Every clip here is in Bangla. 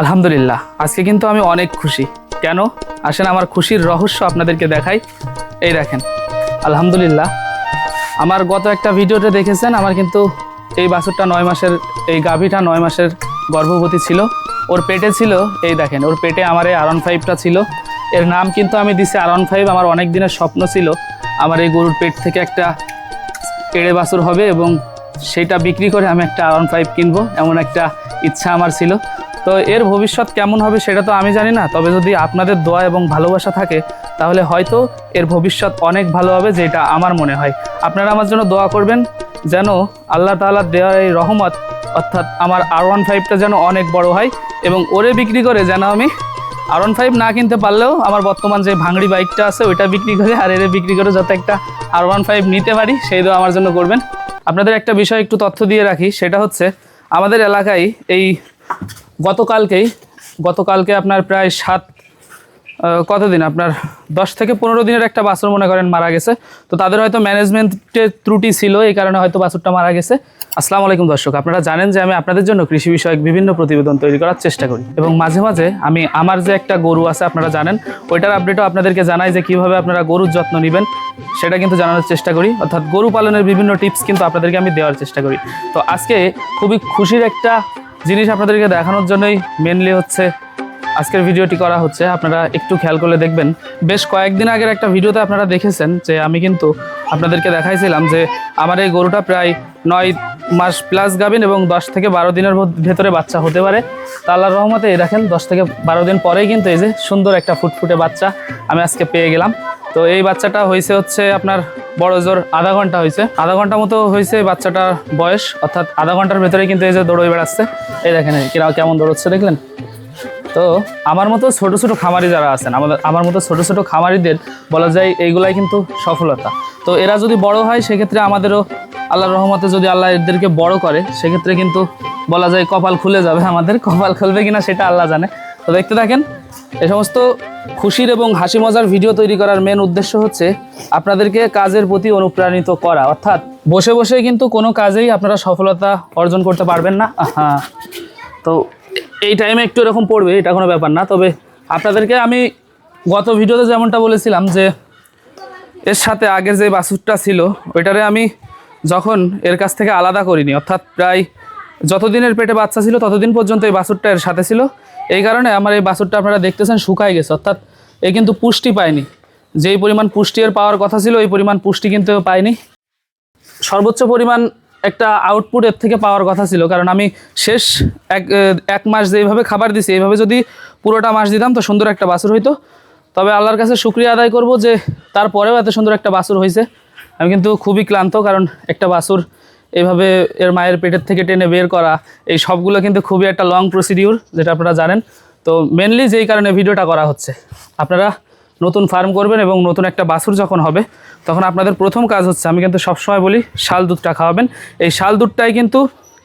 আলহামদুলিল্লাহ, আজকে কিন্তু আমি অনেক খুশি। কেন? আসেন আমার খুশির রহস্য আপনাদেরকে দেখাই। এই দেখেন, আলহামদুলিল্লাহ, আমার গত একটা ভিডিওতে দেখেছেন, আমার কিন্তু এই বাছুরটা নয় মাসের, এই গাভীটা নয় মাসের গর্ভবতী ছিল। ওর পেটে ছিল, এই দেখেন, ওর পেটে আমার এই আরন ফাইভটা ছিল। এর নাম কিন্তু আমি দিছি আরন ফাইভ আমার অনেক দিনের স্বপ্ন ছিল। আমার এই গরুর পেট থেকে একটা এড়ে বাছুর হবে এবং সেটা বিক্রি করে আমি একটা আরন ফাইভ কিনবো, এমন একটা ইচ্ছা আমার ছিল। তো এর ভবিষ্যৎ কেমন হবে সেটা তো আমি জানি না, তবে যদি আপনাদের দোয়া এবং ভালোবাসা থাকে, তাহলে হয়তো এর ভবিষ্যৎ অনেক ভালো হবে যেটা আমার মনে হয়। আপনারা আমার জন্য দোয়া করবেন যেন আল্লাহ তাআলার দেওয়ার এই রহমত, অর্থাৎ আমার আর ওয়ান ফাইভটা যেন অনেক বড় হয় এবং ওরে বিক্রি করে যেন আমি আর ওয়ান ফাইভ না কিনতে পারলেও আমার বর্তমান যে ভাঙড়ি বাইকটা আছে, ওইটা বিক্রি করে আর এর বিক্রি করে যাতে একটা আর ওয়ান ফাইভ নিতে পারি, সেই দোয়া আমার জন্য করবেন। আপনাদের একটা বিষয় একটু তথ্য দিয়ে রাখি, সেটা হচ্ছে আমাদের এলাকায় এই গতকালকেই, গতকালকে আপনার প্রায় সাত কতদিন? আপনার দশ থেকে পনেরো দিনের একটা বাছুর মনে করেন মারা গেছে। তো তাদের হয়তো ম্যানেজমেন্টের ত্রুটি ছিল, এই কারণে হয়তো বাছুরটা মারা গেছে। আসসালামু আলাইকুম দর্শক, আপনারা জানেন যে আমি আপনাদের জন্য কৃষি বিষয়ক বিভিন্ন প্রতিবেদন তৈরি করার চেষ্টা করি। এবং মাঝে মাঝে আমি, আমার যে একটা গরু আছে, আপনারা জানেন, ওইটার আপডেটও আপনাদেরকে জানাই যে কীভাবে আপনারা গরুর যত্ন নেবেন, সেটা কিন্তু জানানোর চেষ্টা করি। অর্থাৎ গরু পালনের বিভিন্ন টিপস কিন্তু আপনাদেরকে আমি দেওয়ার চেষ্টা করি। তো আজকে খুবই খুশির একটা জিনিস আপনাদেরকে দেখানোর জন্যই মেনলি হচ্ছে আজকের ভিডিওটি করা হচ্ছে। আপনারা একটু খেয়াল করলে দেখবেন, বেশ কয়েকদিন আগের একটা ভিডিওতে আপনারা দেখেছেন যে আমি কিন্তু আপনাদেরকে দেখাইছিলাম যে আমার এই গরুটা প্রায় নয় মাস প্লাস গাবিন এবং দশ থেকে বারো দিনের ভেত- ভেতরে বাচ্চা হতে পারে। তা আল্লাহর রহমতে এই দেখেন, দশ থেকে বারো দিন পরেই কিন্তু এই যে সুন্দর একটা ফুটফুটে বাচ্চা আমি আজকে পেয়ে গেলাম। তো এই বাচ্চাটা হয়েছে হচ্ছে আপনার বড় জোর আধা ঘণ্টা হয়েছে। আধা ঘণ্টা মতো হয়েছে বাচ্চাটার বয়স, অর্থাৎ আধা ঘণ্টার ভেতরে কিন্তু এই যে দৌড়ে বেড়াচ্ছে। এই দেখেন কিরা কেমন দৌড়চ্ছে, দেখলেন? তো আমার মতো ছোট ছোট খামারি যারা আছেন, আমাদের আমার মতো ছোট ছোট খামারিদের বলা যায় এইগুলাই কিন্তু সফলতা। তো এরা যদি বড় হয়, সেক্ষেত্রে আমাদেরও আল্লাহর রহমতে যদি আল্লাহ এদেরকে বড় করে, সেক্ষেত্রে কিন্তু বলা যায় কপাল খুলে যাবে আমাদের। কপাল খুলবে কিনা সেটা আল্লাহ জানে। তো দেখতে থাকেন এই সমস্ত খুশির এবং হাসি মজার ভিডিও তৈরি করার মেন উদ্দেশ্য হচ্ছে আপনাদেরকে কাজের প্রতি অনুপ্রাণিত করা। অর্থাৎ বসে বসে কিন্তু কোনো কাজেই আপনারা সফলতা অর্জন করতে পারবেন না। হ্যাঁ তো এই টাইমে একটু এরকম পড়বে, এটা কোনো ব্যাপার না। তবে আপনাদেরকে আমি গত ভিডিওতে যেমনটা বলেছিলাম যে, এর সাথে আগের যে বাসুরটা ছিল, ওইটারে আমি যখন এর কাছ থেকে আলাদা করিনি, অর্থাৎ প্রায় যতদিনের পেটে বাচ্চা ছিল ততদিন পর্যন্ত এই বাসুরটা এর সাথে ছিল। এই কারণে আমার এই বাছুরটা আপনারা দেখতেছেন শুকায় গেছে, অর্থাৎ এ কিন্তু পুষ্টি পায়নি। যেই পরিমাণ পুষ্টি পাওয়ার কথা ছিল, ওই পরিমাণ পুষ্টি কিন্তু পায়নি। সর্বোচ্চ পরিমাণ একটা আউটপুট এর থেকে পাওয়ার কথা ছিল, কারণ আমি শেষ এক এক মাস যেইভাবে খাবার দিছি, এইভাবে যদি পুরোটা মাস দিতাম তো সুন্দর একটা বাছুর হইতো। তবে আল্লাহর কাছে শুক্রিয়া আদায় করব যে তারপরেও এত সুন্দর একটা বাছুর হয়েছে আমি কিন্তু খুবই ক্লান্ত, কারণ একটা বাছুর এইভাবে এর মায়ের পেটের থেকে টেনে বের করা, এই সবগুলো কিন্তু খুবই একটা লং প্রসিডিউর যেটা আপনারা জানেন। তো মেনলি যেই কারণে ভিডিওটা করা হচ্ছে, আপনারা নতুন ফার্ম করবেন এবং নতুন একটা বাছুর যখন হবে, তখন আপনাদের প্রথম কাজ হচ্ছে, আমি কিন্তু সবসময় বলি, শাল দুধটা খাওয়াবেন। এই শাল দুধটাই কিন্তু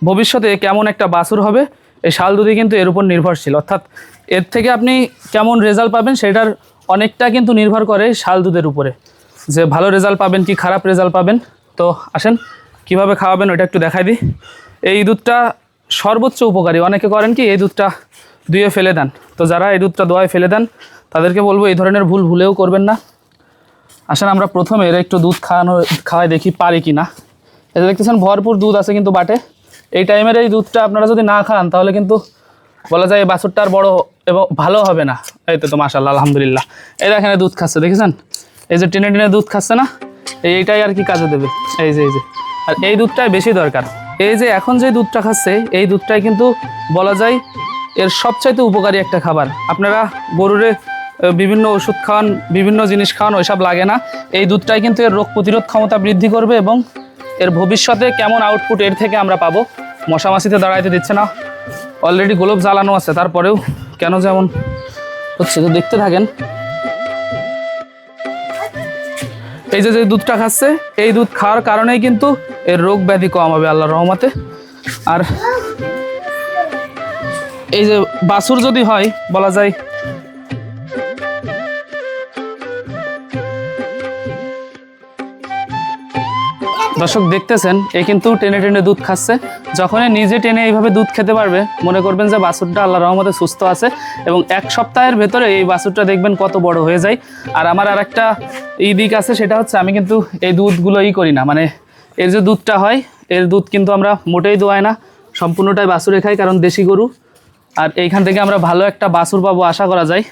ভবিষ্যতে কেমন একটা বাছুর হবে, এই শাল দুধই কিন্তু এর উপর নির্ভরশীল। অর্থাৎ এর থেকে আপনি কেমন রেজাল্ট পাবেন, সেটার অনেকটা কিন্তু নির্ভর করে শাল দুধের উপরে। যে ভালো রেজাল্ট পাবেন কি খারাপ রেজাল্ট পাবেন, তো আসেন কীভাবে খাওয়াবেন ওটা একটু দেখাই দিই। এই দুধটা সর্বোচ্চ উপকারী। অনেকে করেন কি, এই দুধটা ধুয়ে ফেলে দেন। তো যারা এই দুধটা দোয়ায় ফেলে দেন, তাদেরকে বলব এই ধরনের ভুল ভুলেও করবেন না। আসেন, আমরা প্রথমে এর একটু দুধ খাওয়ানো, খাওয়াই দেখি পারি কি না। এটা দেখতেছেন, ভরপুর দুধ আছে কিন্তু বাটে। এই টাইমের এই দুধটা আপনারা যদি না খান, তাহলে কিন্তু বলা যায় এই বাছুরটা আর বড়ো এবং ভালো হবে না। এই তো তো মাসাল্লাহ আলহামদুলিল্লাহ। এই দেখেন দুধ খাচ্ছে, দেখেছেন? এই যে টেনে টেনে দুধ খাচ্ছে না এই এইটাই আর কি কাজে দেবে। এই যে এই যে। আর এই দুধটাই বেশি দরকার। এই যে এখন যে দুধটা খাচ্ছে, এই দুধটাই কিন্তু বলা যায় এর সবচাইতে উপকারী একটা খাবার। আপনারা গরুরে বিভিন্ন ওষুধ খাওয়ান বিভিন্ন জিনিস খাওয়ান ওইসব লাগে না। এই দুধটাই কিন্তু এর রোগ প্রতিরোধ ক্ষমতা বৃদ্ধি করবে এবং এর ভবিষ্যতে কেমন আউটপুট এর থেকে আমরা পাবো মশামাছিতে দাঁড়াইতে দিচ্ছে না। অলরেডি গোলপ জ্বালানো আছে, তারপরেও কেন যেমন হচ্ছে, তো দেখতে থাকেন। এই যে যে দুধটা খাচ্ছে, এই দুধ খাওয়ার কারণেই কিন্তু এর রোগ ব্যাধি কম হবে আল্লাহর রহমতে। আর এই যে বাছুর যদি হয়, বলা যায় দর্শক দেখতেছেন, এ কিন্তু টেনে টেনে দুধ খাচ্ছে। যখনই নিজে টেনে এইভাবে দুধ খেতে পারবে, মনে করবেন যে বাছুরটা আল্লাহ রহমতে সুস্থ আছে এবং এক সপ্তাহের ভেতরে এই বাছুরটা দেখবেন কত বড় হয়ে যায়। আর আমার আর একটা এই দিক আছে, সেটা হচ্ছে আমি কিন্তু এই দুধগুলো ই করি না। মানে এর যে দুধটা হয়, এর দুধ কিন্তু আমরা মোটেই দোয়াই না, সম্পূর্ণটাই বাছুরে খাই, কারণ দেশি গরু। আর এইখান থেকে আমরা ভালো একটা বাছুর পাবো আশা করা যায়।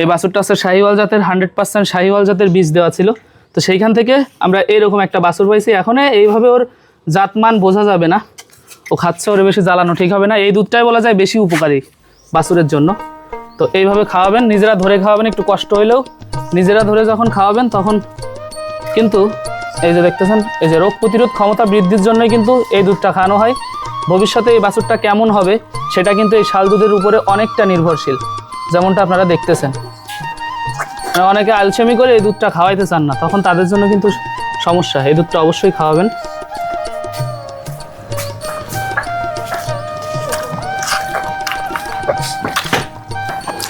এই বাছুরটা হচ্ছে শাহিওয়াল জাতের হান্ড্রেড পার্সেন্ট শাহিওয়াল জাতের বীজ দেওয়া ছিল। তো সেইখান থেকে আমরা এরকম একটা বাছুর পাইছি। এখন এইভাবে ওর জাতমান বোঝা যাবে না। ও খাচ্ছে, ওরে বেশি জ্বালানো ঠিক হবে না। এই দুধটাই বলা যায় বেশি উপকারী বাছুরের জন্য। তো এইভাবে খাওয়াবেন, নিজেরা ধরে খাওয়াবেন, একটু কষ্ট হইলেও নিজেরা ধরে যখন খাওয়াবেন, তখন কিন্তু এই যে দেখতেছেন, এই যে রোগ প্রতিরোধ ক্ষমতা বৃদ্ধির জন্যই কিন্তু এই দুধটা খাওয়ানো হয়। ভবিষ্যতে এই বাছুরটা কেমন হবে, সেটা কিন্তু এই শাল দুধের উপরে অনেকটা নির্ভরশীল, যেমনটা আপনারা দেখতেছেন। মানে অনেকে আলসেমি করে এই দুধটা খাওয়াইতে চান না, তখন তাদের জন্য কিন্তু সমস্যা, এই দুধটা অবশ্যই খাওয়াবেন।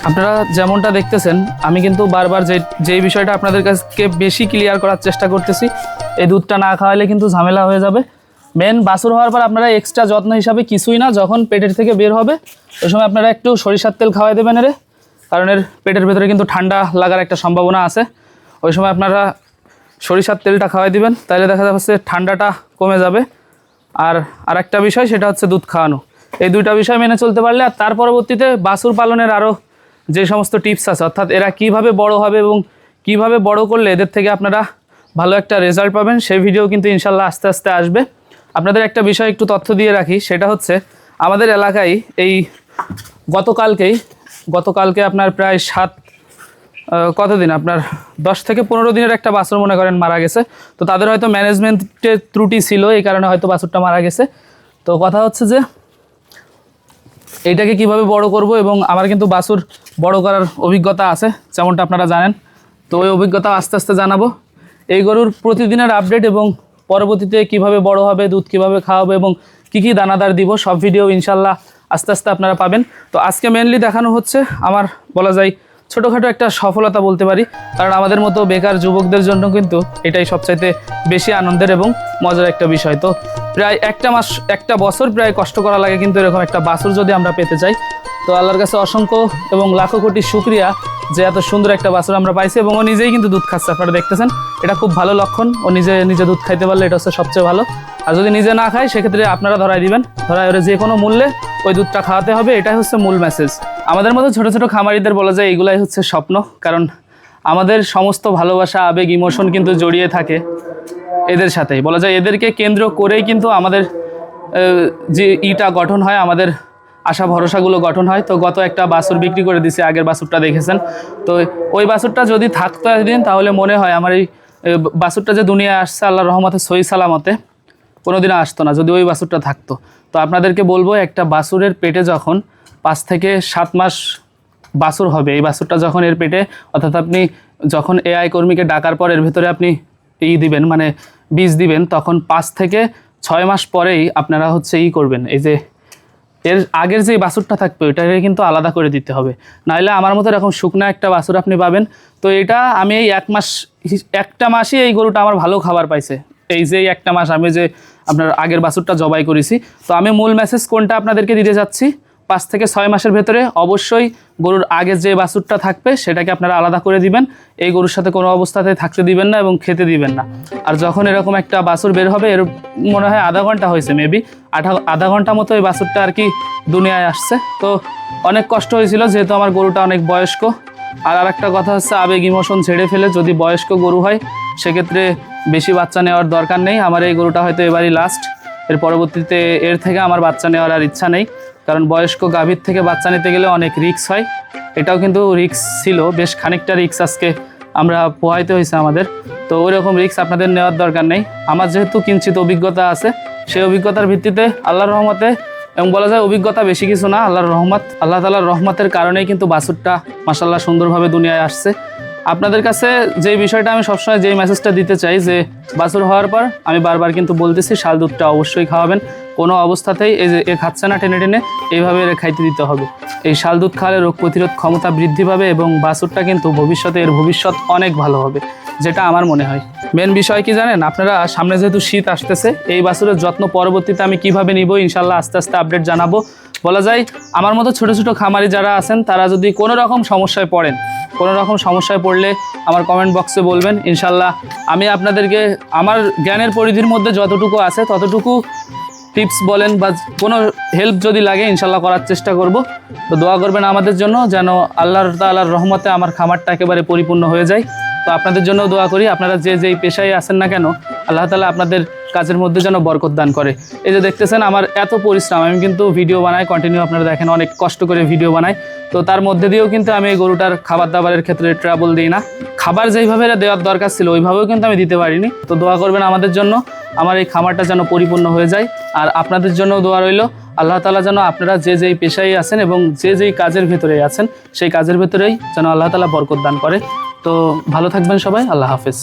আপনারা যেমনটা দেখতেছেন, আমি কিন্তু বারবার যে, যেই বিষয়টা আপনাদের কাছকে বেশি ক্লিয়ার করার চেষ্টা করতেছি এই দুধটা না খাওয়ালে কিন্তু ঝামেলা হয়ে যাবে। মেন বাছুর হওয়ার পর আপনারা এক্সট্রা যত্ন হিসাবে কিছুই না, যখন পেটের থেকে বের হবে, ওই সময় আপনারা একটু সরিষার তেল খাওয়াই দেবেন এরে, কারণ এর পেটের ভেতরে কিন্তু ঠান্ডা লাগার একটা সম্ভাবনা আছে। ওই সময় আপনারা সরিষার তেলটা খাওয়াই দিবেন তাহলে দেখা যাচ্ছে ঠান্ডাটা কমে যাবে। আর আরেকটা বিষয়, সেটা হচ্ছে দুধ খাওয়ানো। এই দুইটা বিষয় মেনে চলতে পারলে, আর তার পরবর্তীতে বাছুর পালনের আরও যে সমস্ত টিপস আছে, অর্থাৎ এরা কীভাবে বড় হবে এবং কীভাবে বড় করলে এদের থেকে আপনারা ভালো একটা রেজাল্ট পাবেন। সেই ভিডিও কিন্তু ইনশাল্লাহ আস্তে আস্তে আসবে। আপনাদের একটা বিষয় একটু তথ্য দিয়ে রাখি, সেটা হচ্ছে আমাদের এলাকায় এই গতকালকেই, গতকালকে আপনার প্রায় সাত কতদিন? আপনার দশ থেকে পনেরো দিনের একটা বাছুর মনে করেন মারা গেছে। তো তাদের হয়তো ম্যানেজমেন্টের ত্রুটি ছিল, এই কারণে হয়তো বাছুরটা মারা গেছে। তো কথা হচ্ছে যে, এইটাকে কীভাবে বড় করব এবং আমার কিন্তু বাছুর বড় করার অভিজ্ঞতা আছে, যেমনটা আপনারা জানেন। তো ওই অভিজ্ঞতা আস্তে আস্তে জানাব। এই গরুর প্রতিদিনের আপডেট এবং পরবর্তীতে কীভাবে বড় হবে, দুধ কীভাবে খাওয়াবে এবং কি কি দানাদার দিব, সব ভিডিও ইনশাল্লাহ আস্তে আস্তে আপনারা পাবেন। তো আজকে মেনলি দেখানো হচ্ছে আমার বলা যায় ছোটোখাটো একটা সফলতা বলতে পারি, কারণ আমাদের মতো বেকার যুবকদের জন্য কিন্তু এটাই সবচাইতে বেশি আনন্দের এবং মজার একটা বিষয়। তো প্রায় একটা মাস, একটা বছর প্রায় কষ্ট করা লাগে কিন্তু এরকম একটা বাছুর যদি আমরা পেতে চাই, তো আল্লাহর কাছে অসংখ্য এবং লাখো কোটি শুক্রিয়া। যে এত সুন্দর একটা বাছুর আমরা পাইছি এবং ও নিজেই কিন্তু দুধ খাচ্ছে, আপনারা দেখতেছেন। এটা খুব ভালো লক্ষণ, ও নিজে নিজে দুধ খাইতে পারলে এটা হচ্ছে সবচেয়ে ভালো। আর যদি নিজে না খায়, সেক্ষেত্রে আপনারা ধরাই দিবেন। ধরাই ওরা যে কোনো মূল্যে ওই দুধটা খাওয়াতে হবে, এটাই হচ্ছে মূল মেসেজ আমাদের মতো ছোট ছোট খামারিদের বলা যায় এগুলাই হচ্ছে স্বপ্ন, কারণ আমাদের সমস্ত ভালোবাসা, আবেগ ইমোশন কিন্তু জড়িয়ে থাকে এদের সাথেই। বলা যায় এদেরকে কেন্দ্র করেই কিন্তু আমাদের যে ইটা গঠন হয় আমাদের আশা ভরসাগুলো গঠন হয়। তো গত একটা বাছুর বিক্রি করে দিছে আগের বাছুরটা দেখেছেন। তো ওই বাছুরটা যদি থাকতো একদিন তাহলে মনে হয় আমার এই এ, বাছুরটা যে দুনিয়ায় আসছে আল্লাহ রহমতে সই সালামতে কোনোদিনও আসতো না যদি ওই বাছুরটা থাকতো। তো আপনাদেরকে বলব একটা বাছুরের পেটে যখন পাঁচ থেকে সাত মাস বাছুর হবে এই বাছুরটা যখন এর পেটে অর্থাৎ আপনি যখন এআই কর্মীকে ডাকার পর এর ভেতরে আপনি ই দিবেন মানে বীজ দিবেন তখন পাঁচ থেকে ছয় মাস পরেই আপনারা হচ্ছে ই করবেন। এই যে এর আগের যে বাসুরটা থাকবে, ওইটাকে কিন্তু আলাদা করে দিতে হবে। নাহলে আমার মতো এরকম শুকনো একটা বাসুর আপনি পাবেন। তো এটা আমি এই এক মাস, একটা মাসই এই গরুটা আমার ভালো খাবার পাইছে। এই যে একটা মাস আমি যে আপনার আগের বাসুরটা জবাই করেছি। তো আমি মূল মেসেজ কোনটা আপনাদেরকে দিতে যাচ্ছি? পাঁচ থেকে ছয় মাসের ভেতরে অবশ্যই গরুর আগে যে বাছুরটা থাকবে সেটাকে আপনারা আলাদা করে দিবেন। এই গরুর সাথে কোনো অবস্থাতে থাকতে দিবেন না এবং খেতে দিবেন না। আর যখন এরকম একটা বাছুর বের হবে, এর মনে হয় আধা ঘণ্টা হয়েছে মেবি আধা আধা ঘণ্টা মতো এই বাছুরটা আর কি দুনিয়ায় আসছে। তো অনেক কষ্ট হয়েছিল, যেহেতু আমার গরুটা অনেক বয়স্ক। আর আরেকটা কথা হচ্ছে, আবেগ ইমোশন ছেড়ে ফেলে যদি বয়স্ক গরু হয়, সেক্ষেত্রে বেশি বাচ্চা নেওয়ার দরকার নেই। আমার এই গরুটা হয়তো এবারই লাস্ট এর পরবর্তীতে এর থেকে আমার বাচ্চা নেওয়ার আর ইচ্ছা নেই। কারণ বয়স্ক গাভীর থেকে বাচ্চা নিতে গেলে অনেক রিক্স হয়। এটাও কিন্তু রিক্স ছিল, বেশ খানিকটা রিক্স আজকে আমরা পোহাইতে হয়েছে আমাদের। তো ওই রকম রিক্স আপনাদের নেওয়ার দরকার নেই। আমার যেহেতু কিঞ্চিত অভিজ্ঞতা আছে, সেই অভিজ্ঞতার ভিত্তিতে আল্লাহর রহমতে, এবং বলা যায় অভিজ্ঞতা বেশি কিছু না, আল্লাহর রহমত, আল্লাহ তালার রহমতের কারণেই কিন্তু বাছুরটা মাসাল্লাহ সুন্দরভাবে দুনিয়ায় আসছে। আপনাদের কাছে যে বিষয়টা আমি সবসময় যেই মেসেজটা দিতে চাই, যে বাছুর হওয়ার পর আমি বারবার কিন্তু বলতেছি, শাল দুধটা অবশ্যই খাওয়াবেন। কোনো অবস্থাতেই এই যে এ খাচ্ছে না টেনে টেনে, এইভাবে এর খাইতে দিতে হবে। এই শাল দুধ খাওয়ালে রোগ প্রতিরোধ ক্ষমতা বৃদ্ধি পাবে এবং বাছুরটা কিন্তু ভবিষ্যতে এর ভবিষ্যৎ অনেক ভালো হবে, যেটা আমার মনে হয়। মেন বিষয় কি জানেন? আপনারা সামনে যেহেতু শীত আসতেছে, এই বাছুরের যত্ন পরবর্তীতে আমি কীভাবে নিব ইনশাল্লাহ আস্তে আস্তে আপডেট জানাব। বলা যায়, আমার মতো ছোট ছোট খামারি যারা আছেন, তারা যদি কোনো রকম সমস্যায় পড়েন, কোনো রকম সমস্যায় পড়লে আমার কমেন্ট বক্সে বলবেন। ইনশাল্লাহ আমি আপনাদেরকে, আমার জ্ঞানের পরিধির মধ্যে যতটুকু আছে, ততটুকু টিপস বলেন বা কোনো হেল্প যদি লাগে, ইনশাল্লাহ করার চেষ্টা করব। তো দোয়া করবেন আমাদের জন্য যেন আল্লাহর তাল্লাহর রহমতে আমার খামারটা একেবারে পরিপূর্ণ হয়ে যায়। তো আপনাদের জন্য দোয়া করি, আপনারা যে যেই পেশায় আছেন না কেন, আল্লাহ তালা আপনাদের কাজের মধ্যে যেন বরকত দান করে। এই যে দেখতেছেন আমার এত পরিশ্রম, আমি কিন্তু ভিডিও বানাই কন্টিনিউ আপনারা দেখেন, অনেক কষ্ট করে ভিডিও বানাই। তো তার মধ্যে দিয়েও কিন্তু আমি এই গরুটার খাবার দাবারের ক্ষেত্রে ট্রাবল দিই না। খাবার যেইভাবে দেওয়ার দরকার ছিল, ওইভাবেও কিন্তু আমি দিতে পারিনি। তো দোয়া করবেন আমাদের জন্য, আমার এই খামারটা যেন পরিপূর্ণ হয়ে যায়। আর আপনাদের জন্য দোয়া রইল, আল্লাহ তালা যেন আপনারা যে যেই পেশায় আছেন এবং যে যেই কাজের ভেতরে আছেন, সেই কাজের ভেতরেই যেন আল্লাহ তালা বরকত দান করে। তো ভালো থাকবেন সবাই, আল্লাহ হাফেজ।